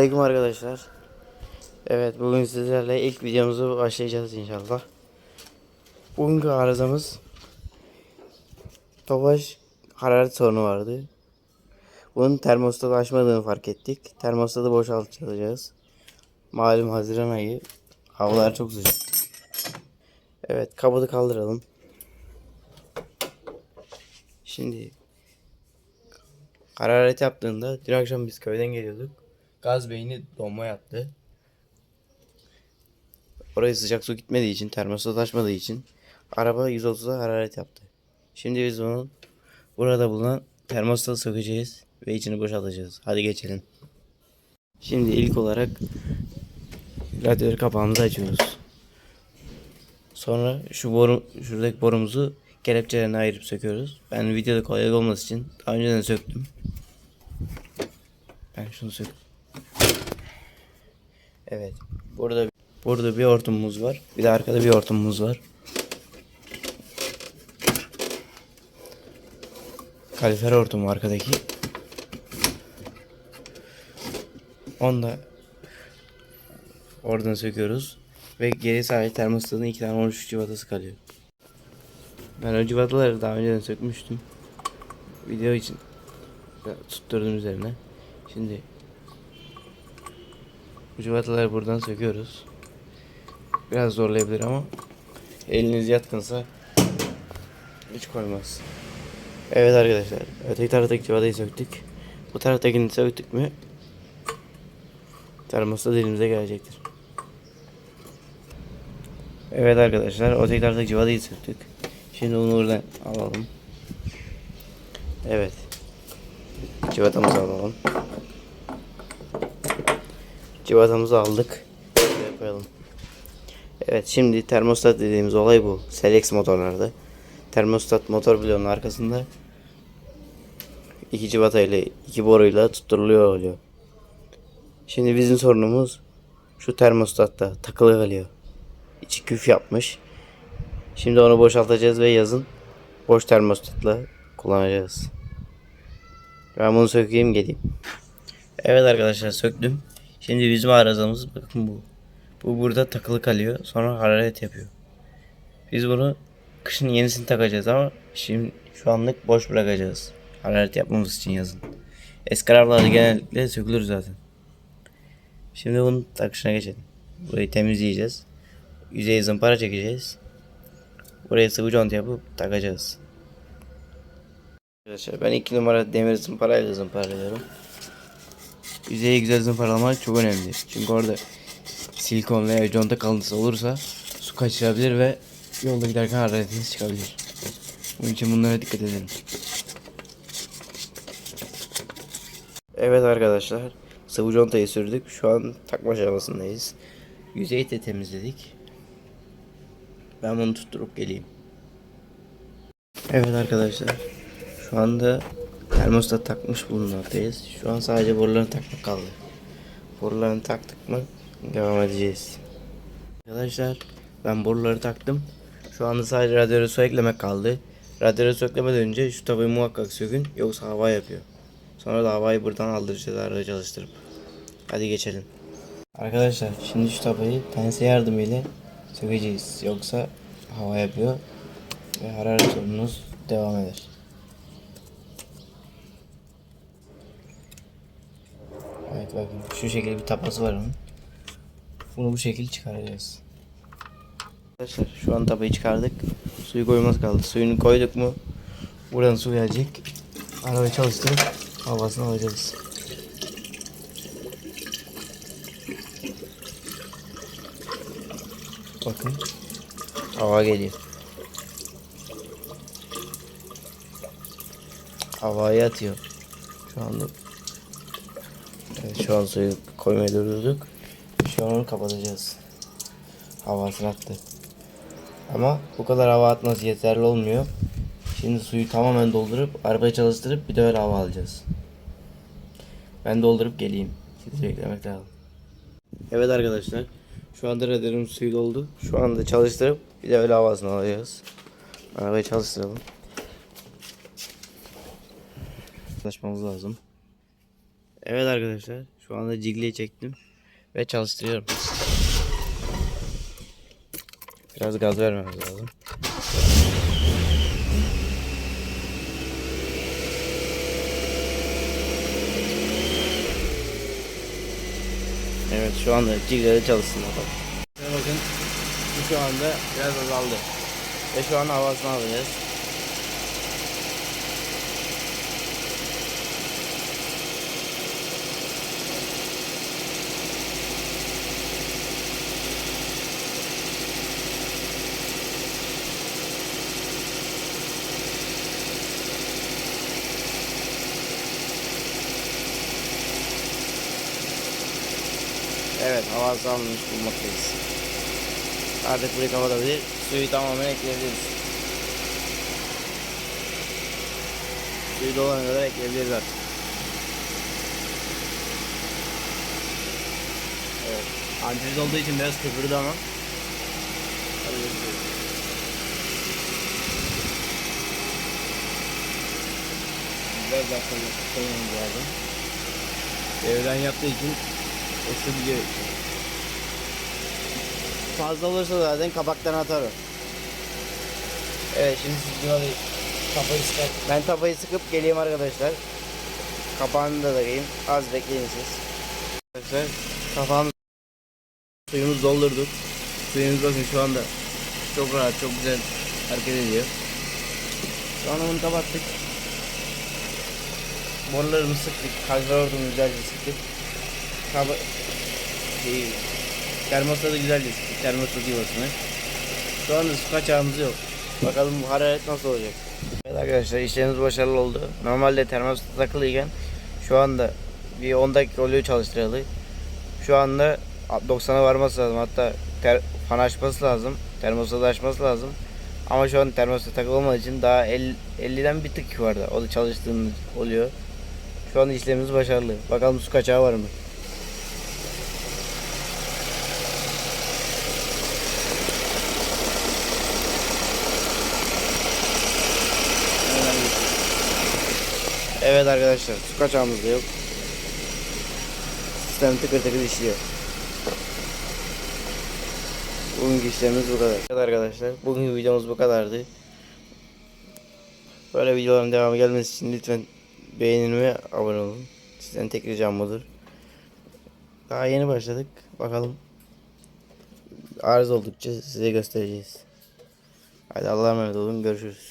Selamünaleyküm arkadaşlar. Evet bugün sizlerle ilk videomuzu başlayacağız inşallah. Bugünkü arızamız Tofaş hararet sorunu vardı. Bunun termostatı açmadığını fark ettik. Termostatı boşaltacağız. Malum Haziran ayı. Havalar çok sıcak. Evet kapalı kaldıralım. Şimdi hararet yaptığında dün akşam biz köyden geliyorduk. Gaz beyni donma yaptı. Oraya sıcak su gitmediği için, termostat açmadığı için araba 130'a hararet yaptı. Şimdi biz bunu burada bulunan termostatı sökeceğiz ve içini boşaltacağız. Hadi geçelim. Şimdi ilk olarak radyatör kapağımızı açıyoruz. Sonra şu boru, şuradaki borumuzu kelepçelerine ayırıp söküyoruz. Ben videoda kolay olması için daha önceden söktüm. Ben şunu sök. Evet. Burada burada bir hortumumuz var. Bir de arkada bir hortumumuz var. Kalifer hortumu arkadaki. Onu da oradan söküyoruz. Ve geri sadece termostatın iki tane 13 civatası kalıyor. Ben o civataları daha önceden sökmüştüm. Video için tutturdum üzerine. Şimdi bu civataları buradan söküyoruz. Biraz zorlayabilir ama eliniz yatkınsa hiç koymaz. Evet arkadaşlar. Öteki taraftaki civatayı söktük. Bu taraftakini söktük mü termostat elimize gelecektir. Evet arkadaşlar. Öteki taraftaki civatayı söktük. Şimdi onu buradan alalım. Evet. Civatamızı alalım. Civatamızı aldık. Şuraya koyalım. Evet şimdi termostat dediğimiz olay bu. Selex motorlarda. Termostat motor bloğunun arkasında iki civata ile iki boruyla tutturuluyor oluyor. Şimdi bizim sorunumuz şu termostatta takılı kalıyor. İçi küf yapmış. Şimdi onu boşaltacağız ve yazın boş termostatla kullanacağız. Ben bunu sökeyim geleyim. Evet arkadaşlar söktüm. Şimdi bizim arızamız bakın bu. Bu burada takılı kalıyor. Sonra hararet yapıyor. Biz bunu kışın yenisini takacağız ama şimdi şu anlık boş bırakacağız. Hararet yapmamız için yazın. Eski arabalarda genellikle sökülür zaten. Şimdi bunun takışına geçelim. Burayı temizleyeceğiz. Yüzeye zımpara çekeceğiz. Buraya sıvı conta yapıp takacağız. Arkadaşlar ben iki numara demir zımparayla zımparalıyorum. Yüzeyi güzel zımparalamak çok önemli. Çünkü orada silikon veya conta kalıntısı olursa su kaçırabilir ve yolda giderken hararetiniz çıkabilir. Bunun için bunlara dikkat edelim. Evet arkadaşlar sıvı contayı sürdük. Şu an takma aşamasındayız. Yüzeyi de temizledik. Ben bunu tutturup geleyim. Evet arkadaşlar. Şu anda termostat takmış bulunmaktayız. Şu an sadece borularını takmak kaldı. Borularını taktık mı devam edeceğiz. Arkadaşlar ben boruları taktım. Şu anda sadece radyatörü su eklemek kaldı. Radyatörü su eklemeden önce şu tabayı muhakkak sökün yoksa hava yapıyor. Sonra da havayı buradan aldıracağız arada çalıştırıp. Hadi geçelim. Arkadaşlar şimdi şu tabayı pense yardımıyla sökeceğiz. Yoksa hava yapıyor ve hararet sorunumuz devam eder. Evet bakın şu şekilde bir tapası var onun. Bunu bu şekilde çıkaracağız. Arkadaşlar şu an tabayı çıkardık. Suyu koymaz kaldı. Suyunu koyduk mu buradan su gelecek. Arabayı çalıştırıp havasını alacağız. Bakın. Hava geliyor. Havaya atıyor. Şu anda Evet, şu an suyu koymayı durdurduk. Şu an onu kapatacağız. Havasını attı. Ama bu kadar hava atması yeterli olmuyor. Şimdi suyu tamamen doldurup arabayı çalıştırıp bir de öyle hava alacağız. Ben doldurup geleyim. Sizi beklemek lazım. Evet arkadaşlar. Şu anda radyatörüm suyu doldu. Şu anda çalıştırıp bir de öyle havasını alacağız. Arabayı çalıştıralım. Çalışmamız lazım. Evet arkadaşlar. Şu anda cigleyi çektim ve çalıştırıyorum. Biraz gaz vermemiz lazım. Evet şu anda cigleri çalışsın bakalım. Bakın şu anda biraz azaldı. Ve şu an havasını alacağız. Evet hava almış bulmaktayız. Artık burayı kapatabilir. Suyu tamamen ekleyebiliriz. Suyu dolana kadar ekleyebiliriz artık. Evet. Antriz olduğu için biraz köpürdü ama. Hadi görüşürüz. Biraz daha koymamız lazım. Devren yaptığı için su gidiyor. Fazla olursa zaten kapaktan atar o. Evet şimdi siz tapayı sıkar. Ben tapayı sıkıp geleyim arkadaşlar. Kapağını da takayım. Az bekleyin siz. Arkadaşlar kapağımız suyumuzu doldurduk. Suyumuz bakın şu anda çok rahat, çok güzel hareket ediyor. Şu an onu kapattık. Borularımızı sıktık. Karbüratörümüzü güzelce sıktık. Kaba şey, termostatı güzelce sıktık. Termostat yuvasını. Şu anda su kaçağımız yok. Bakalım bu hararet nasıl olacak. Evet arkadaşlar işlemimiz başarılı oldu. Normalde termostat takılıyken şu anda bir 10 dakika oluyor çalıştıralı. Şu anda 90'a varması lazım. Hatta ter, fan açması lazım. Termostatı açması lazım. Ama şu an termostat takılı olmadığı için daha 50, 50'den bir tık yukarıda. O da çalıştığında oluyor. Şu an işlemimiz başarılı. Bakalım su kaçağı var mı? Evet arkadaşlar su kaçağımız da yok. Sistem tıkır tıkır işliyor. Bugünkü işlemimiz bu kadar. Evet arkadaşlar bugünkü videomuz bu kadardı. Böyle videoların devamı gelmesi için lütfen beğenin ve abone olun. Sizden tek ricam budur. Daha yeni başladık. Bakalım. Arız oldukça size göstereceğiz. Hadi Allah'a emanet olun. Görüşürüz.